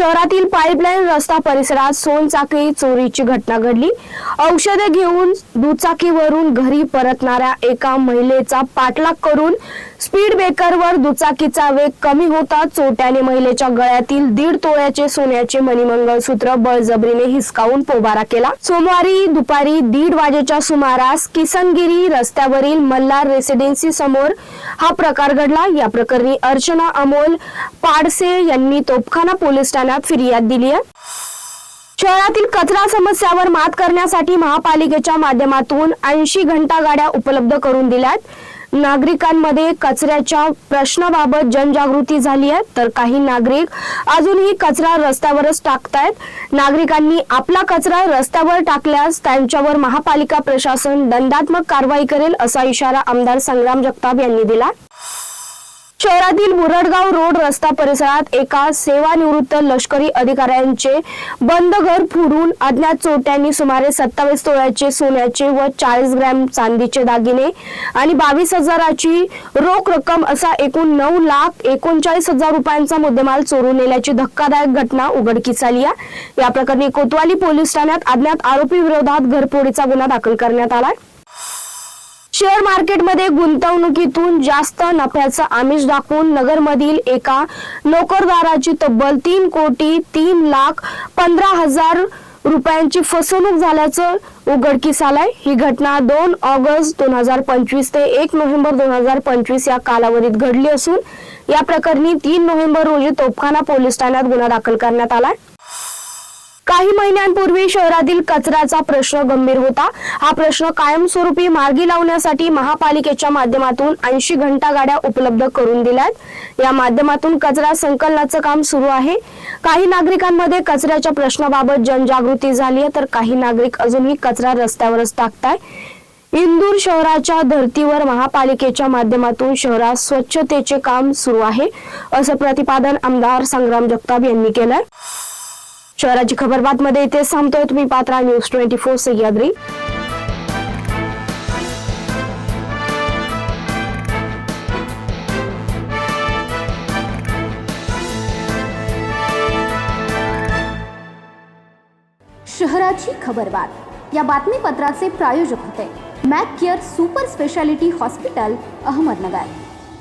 शहरातील पाईपलाईन रस्ता परिसरात सोनचाकी चोरीची घटना घडली. औषधे घेऊन दुचाकीवरून घरी परतणाऱ्या एका महिलेचा पाठलाग करून स्पीड ब्रेकरवर दुचाकीचा वेग कमी होता. चोट्याने महिलेच्या गळ्यातील दीड तोळ्याचे सोन्याचे मणिमंगळसूत्र बळजबरीने हिसकावून पोबारा केला. सोमवारी दुपारी दीड वाजेच्या सुमारास किसनगिरी रस्त्यावरील मल्हार रेसिडेन्सी समोर हा प्रकार घडला. या प्रकरणी अर्चना अमोल पाडसे यांनी तोपखाना पोलीस ठाण्यात फिर्याद दिली आहे. शहरातील कचरा समस्यावर मात करण्यासाठी महापालिकेच्या माध्यमातून ऐंशी घंटा गाड्या उपलब्ध करून दिल्यात. नागरिकांमध्ये कचऱ्याच्या प्रश्नाबाबत जनजागृती झाली आहे तर काही नागरिक अजूनही कचरा रस्त्यावरच टाकतायत. नागरिकांनी आपला कचरा रस्त्यावर टाकल्यास त्यांच्यावर महापालिका प्रशासन दंडात्मक कारवाई करेल असा इशारा आमदार संग्राम जगताप यांनी दिला. शहरातील मुरडगाव रोड रस्ता परिसरात एका सेवानिवृत्त लष्करी अधिकाऱ्यांचे बंद घर फोडून अज्ञात चोरट्यांनी सुमारे सत्तावीस तोळ्याचे सोन्याचे व चाळीस ग्रॅम चांदीचे दागिने आणि बावीस हजाराची रोख रक्कम असा एकूण नऊ लाख एकोणचाळीस हजार रुपयांचा मुद्देमाल चोरून नेल्याची धक्कादायक घटना उघडकीस आली आहे. या प्रकरणी कोतवाली पोलीस ठाण्यात अज्ञात आरोपी विरोधात घरफोडीचा गुन्हा दाखल करण्यात आला आहे शेअर मार्केटमध्ये गुंतवणुकीतून जास्त नफ्याचं आमिष दाखवून नगरमधील एका नोकरदाराची तब्बल तीन कोटी तीन लाख पंधरा हजार रुपयांची फसवणूक झाल्याचं उघडकीस आलंय. ही घटना दोन ऑगस्ट दोन हजार पंचवीस ते एक नोव्हेंबर दोन हजार पंचवीस या कालावधीत घडली असून या प्रकरणी तीन नोव्हेंबर रोजी तोपखाना पोलीस ठाण्यात गुन्हा दाखल करण्यात आलाय. काही महिन्यांपूर्वी शहरातील कचऱ्याचा प्रश्न गंभीर होता. हा प्रश्न कायमस्वरूपी मार्गी लावण्यासाठी महापालिकेच्या माध्यमातून ऐंशी घंटा गाड्या उपलब्ध करून दिल्यात. या माध्यमातून कचरा संकलनाचं काम सुरू आहे. काही नागरिकांमध्ये कचऱ्याच्या प्रश्नाबाबत जनजागृती झाली आहे तर काही नागरिक अजूनही कचरा रस्त्यावरच टाकताय. इंदूर शहराच्या धर्तीवर महापालिकेच्या माध्यमातून शहरात स्वच्छतेचे काम सुरू आहे असं प्रतिपादन आमदार संग्राम जगताप यांनी केलंय. शहराची खबर बातमध्ये इथे थांबतोय. तुम्ही पात्रा न्यूज ट्वेंटी फोर सह्याद्री. शहराची खबरबात या बातमीपत्राचे प्रायोजक होते. Mac care super speciality hospital Ahmednagar.